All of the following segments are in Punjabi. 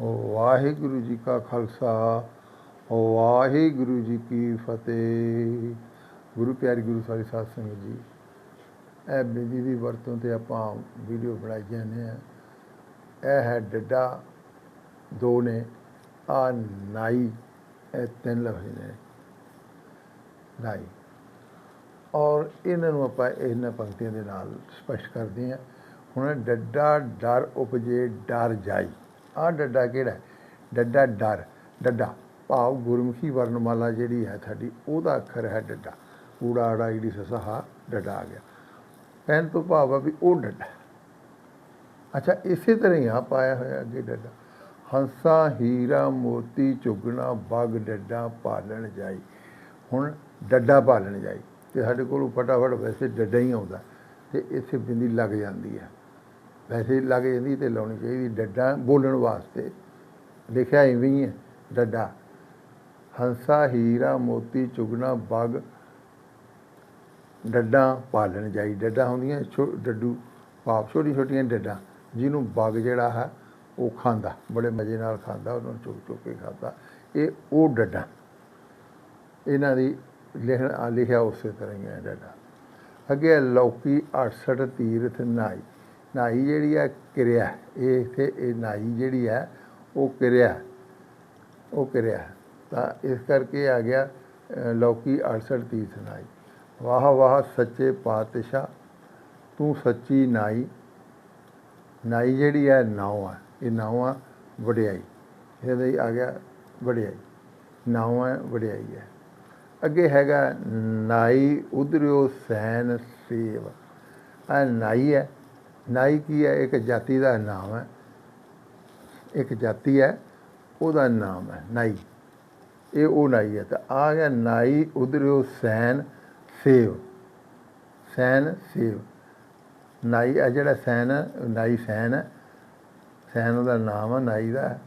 ਵਾਹਿਗੁਰੂ ਜੀ ਕਾ ਖਾਲਸਾ ਵਾਹਿਗੁਰੂ ਜੀ ਕੀ ਫਤਿਹ। ਗੁਰੂ ਪਿਆਰੀ ਗੁਰੂ ਸਾਰੀ ਸਾਧ ਸੰਗਤ ਜੀ, ਇਹ ਬਿੰਦੀ ਦੀ ਵਰਤੋਂ ਤੇ ਆਪਾਂ ਵੀਡੀਓ ਬਣਾਈ ਜਾਂਦੇ ਆ ਇਹ ਹੈ ਡੱਡਾ, ਦੋ ਨੇ, ਆ ਨਾਈ, ਇਹ ਤਿੰਨ ਲਫ਼ਜ਼ ਨੇ। ਨਾਈ। ਔਰ ਇਹਨਾਂ ਨੂੰ ਆਪਾਂ ਇਹਨਾਂ ਪੰਕਤੀਆਂ ਦੇ ਨਾਲ ਸਪਸ਼ਟ ਕਰਦੇ ਹਾਂ। ਹੁਣ ਡੱਡਾ ਡਰ ਉਪਜੇ ਡਰ ਜਾਈ। ਆ ਡੱਡਾ ਕਿਹੜਾ ਡੱਡਾ ਡਰ, ਡੱਡਾ। ਭਾਵ ਗੁਰਮੁਖੀ ਵਰਣਮਾਲਾ ਜਿਹੜੀ ਹੈ ਸਾਡੀ, ਉਹਦਾ ਅੱਖਰ ਹੈ ਡੱਡਾ। ਊੜਾ ਆੜਾ ਜਿਹੜੀ ਸਸਾ ਹਾ, ਡੱਡਾ ਆ ਗਿਆ। ਕਹਿਣ ਤੋਂ ਭਾਵ ਆ ਵੀ ਉਹ ਡੱਡਾ ਅੱਛਾ, ਇਸੇ ਤਰ੍ਹਾਂ ਹੀ ਆ ਪਾਇਆ ਹੋਇਆ ਅੱਗੇ ਡੱਡਾ। ਹੰਸਾ, ਹੀਰਾ, ਮੋਤੀ, ਚੁਗਣਾ, ਬਗ, ਡੱਡਾ ਪਾਲਣ ਜਾਈ। ਹੁਣ ਡੱਡਾ ਪਾਲਣ ਜਾਈ। ਤੇ ਸਾਡੇ ਕੋਲ ਫਟਾਫਟ ਵੈਸੇ ਡੱਡਾ ਹੀ ਆਉਂਦਾ। ਤੇ ਇੱਥੇ ਬਿੰਦੀ ਲੱਗ ਜਾਂਦੀ ਹੈ। ਵੈਸੇ ਲੱਗ ਜਾਂਦੀ ਤੇ ਲਾਉਣੀ ਚਾਹੀਦੀ ਡੱਡਾ ਬੋਲਣ ਵਾਸਤੇ। ਲਿਖਿਆ ਇਵੇਂ ਹੀ ਹੈ, ਡੱਡਾ। ਹੰਸਾ, ਹੀਰਾ, ਮੋਤੀ, ਚੁਗਣਾ, ਬਗ। ਡੱਡਾ ਪਾਲਣ ਜਾਈ। ਡੱਡਾ ਹੁੰਦੀਆਂ ਛੋ, ਡੱਡੂ, ਪਾਪ ਛੋਟੀ ਛੋਟੀਆਂ ਡੱਡਾਂ। ਜਿਹਨੂੰ ਬਗ ਜਿਹੜਾ ਹੈ, ਉਹ ਖਾਂਦਾ। ਬੜੇ ਮਜ਼ੇ ਨਾਲ ਖਾਂਦਾ, ਉਹਨੂੰ ਚੁੱਕ ਚੁੱਕ ਕੇ ਖਾਂਦਾ। ਇਹ ਉਹ ਡੱਡਾ। ਇਹਨਾਂ ਦੀ ਲਿਖਣ, ਲਿਖਿਆ ਉਸੇ ਤਰ੍ਹਾਂ ਹੀ ਹੈ ਡੱਡਾ। ਅੱਗੇ ਹੈ, ਲੌਕੀ 68 ਤੀਰਥ ਨਾਈ। ਨਾਈ ਜਿਹੜੀ ਹੈ ਕਿਰਿਆ। ਇਹ ਇੱਥੇ ਇਹ ਨਾਈ ਜਿਹੜੀ ਹੈ, ਉਹ ਕਿਰਿਆ। ਉਹ ਕਿਰਿਆ। ਤਾਂ ਇਸ ਕਰਕੇ ਆ ਗਿਆ ਲੌਕੀ 68 ਤੀਰਥ ਨਾਈ ਵਾਹ ਵਾਹ ਸੱਚੇ ਪਾਤਸ਼ਾਹ, ਤੂੰ ਸੱਚੀ ਨਾਈ ਨਾਈ ਜਿਹੜੀ ਹੈ, ਨਾਉ ਹੈ ਇਹ ਨਾਉ ਆ, ਵਡਿਆਈ। ਇਹਦੇ ਹੀ ਆ ਗਿਆ ਵਡਿਆਈ। ਨਾਉ ਹੈ, ਵਡਿਆਈ ਹੈ। ਅੱਗੇ ਹੈਗਾ ਨਾਈ ਉਧਰਿਓ ਸੈਨ ਸੇਵ। ਆ ਨਾਈ ਹੈ ਨਾਈ ਕੀ ਹੈ? ਇੱਕ ਜਾਤੀ ਦਾ ਨਾਮ ਹੈ। ਇੱਕ ਜਾਤੀ ਹੈ ਉਹਦਾ ਨਾਮ ਹੈ ਨਾਈ। ਇਹ ਉਹ ਨਾਈ ਹੈ। ਤਾਂ ਆ ਗਿਆ ਨਾਈ ਉਦਰਿਓ ਸੈਨ ਸੇਵ। ਸੈਨ ਸੇਵ। ਨਾਈ ਆ ਜਿਹੜਾ ਸੈਨ ਹੈ, ਨਾਈ ਸੈਨ ਹੈ। ਸੈਨ ਉਹਦਾ ਨਾਮ ਹੈ ਨਾਈ ਦਾ।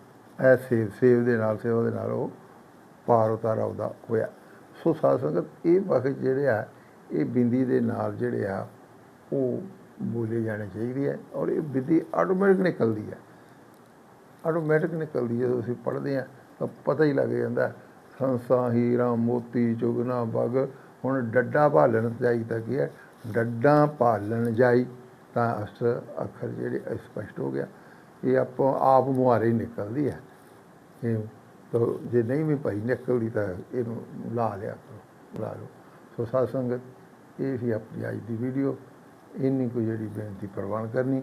ਇਹ ਸੇਵ ਸੇਵ ਦੇ ਨਾਲ ਸੇਵ ਦੇ ਨਾਲ ਉਹ ਪਾਰ ਉਤਾਰਾ ਉਹਦਾ ਹੋਇਆ। ਸੋ ਸਾਧ ਸੰਗਤ ਇਹ ਵਕਤ ਜਿਹੜੇ ਆ ਇਹ ਬਿੰਦੀ ਦੇ ਨਾਲ ਜਿਹੜੇ ਆ ਉਹ ਬੋਲੇ ਜਾਣੇ ਚਾਹੀਦੇ ਹੈ ਔਰ ਇਹ ਵਿਧੀ ਆਟੋਮੈਟਿਕ ਨਿਕਲਦੀ ਹੈ। ਆਟੋਮੈਟਿਕ ਨਿਕਲਦੀ ਹੈ। ਜਦੋਂ ਅਸੀਂ ਪੜ੍ਹਦੇ ਆ ਤਾਂ ਪਤਾ ਹੀ ਲੱਗ ਜਾਂਦਾ, ਸੰਸਾ ਹੀਰਾ ਮੋਤੀ ਚੁਗਨਾ ਬਗ ਹੁਣ ਡੱਡਾ ਭਾਲਣ ਜਾਈ ਤਾਂ ਕੀ ਹੈ? ਡੱਡਾ ਭਾਲਣ ਜਾਈ ਤਾਂ ਅਸ ਅੱਖਰ ਜਿਹੜੇ ਇਹ ਸਪਸ਼ਟ ਹੋ ਗਿਆ। ਇਹ ਆਪੋ ਆਪ ਮੁਹਾਰੇ ਨਿਕਲਦੀ ਹੈ। ਇਹ ਤਾਂ ਜੇ ਨਹੀਂ ਵੀ ਭਾਈ ਨਿਕਲਦੀ ਤਾਂ ਇਹਨੂੰ ਲਾ ਲਿਆ ਕਰੋ, ਲਾ ਲਓ। ਸੋ ਸਾਧ ਸੰਗਤ, ਇਹ ਸੀ ਆਪਣੀ ਅੱਜ ਦੀ ਵੀਡੀਓ ਇੰਨੀ ਕੁ ਜਿਹੜੀ ਬੇਨਤੀ ਪ੍ਰਵਾਨ ਕਰਨੀ।